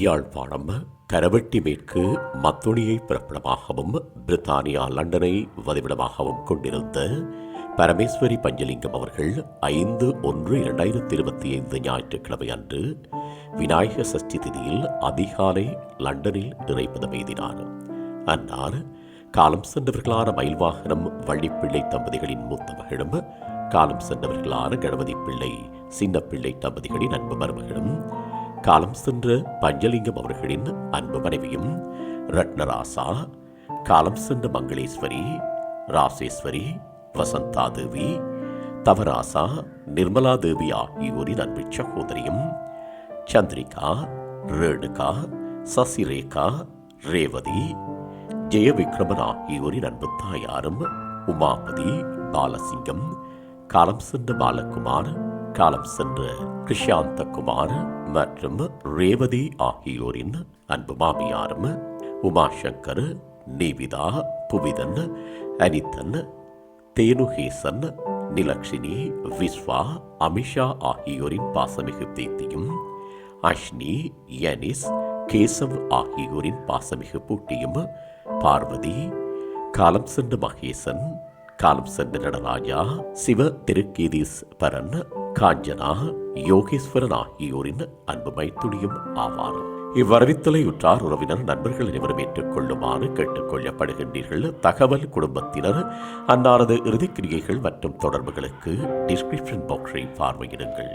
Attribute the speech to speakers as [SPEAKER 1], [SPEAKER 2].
[SPEAKER 1] யாழ்ப்பாணம் கரவெட்டி மேற்கு மத்துணியை பிறப்பிடமாகவும் பிரித்தானியா லண்டனை வதிவிடமாகவும் கொண்டிருந்த பரமேஸ்வரி பஞ்சலிங்கம் அவர்கள் ஐந்து ஒன்று இரண்டாயிரத்தி இருபத்தி ஐந்து ஞாயிற்றுக்கிழமை அன்று விநாயக சஷ்டி திதியில் அதிகாலை லண்டனில் இறைப்பதம் எய்தினார். அன்னார் காலம் சென்றவர்களான மயில்வாகனம் வள்ளிப்பிள்ளை தம்பதிகளின் மூத்த மகளும் காலம் சென்றவர்களான கணபதி பிள்ளை சின்னப்பிள்ளை தம்பதிகளின் அன்பு மருமகளும் காலம் சென்ற பஞ்சலிங்கம் அவர்களின் அன்பு மனைவியும் ரத்னராசா காலம் சென்ற மங்களேஸ்வரி ராசேஸ்வரி வசந்தா தேவி தவராசா நிர்மலா தேவி ஆகியோரின் அன்பு சகோதரியும் சந்திரிகா ரேணுகா சசிரேகா ரேவதி ஜெயவிக்ரமன் ஆகியோரின் அன்பு தாயாரும் உமாபதி பாலசிங்கம் காலம் சென்ற பாலகுமார் காலம் சென்ற கிருஷாந்தகுமார் மற்றும் ரேவதி ஆகியோரின் அன்பு மாமியாரும் உமாசங்கர் நிவிதா புவிதன் அனிதன் தேனுகேசன் நிலக்ஷினி விஸ்வா அமிஷா ஆகியோரின் பாசமிகு பேத்தியும் அஷ்னி யனிஸ் கேசவ் ஆகியோரின் பாசமிகு பூட்டியும் பார்வதி காலம் சென்ற மகேசன் காலம் சென்ற நடராஜா சிவ திருக்கீதீஸ்வரன் காஞ்சனா யோகேஸ்வரன் ஆகியோரின் அன்பு மைத்துளியும் ஆவார். இவ்வரவித்தலை உற்றார் உறவினர் நண்பர்கள் அனைவரும் ஏற்றுக்கொள்ளுமாறு கேட்டுக்கொள்ளப்படுகின்றீர்கள். தகவல் குடும்பத்தினர் அன்னாரது இறுதிக்கிரியைகள் மற்றும் தொடர்புகளுக்கு டிஸ்கிரிப்ஷன் பாக்ஸை பார்வையிடுங்கள்.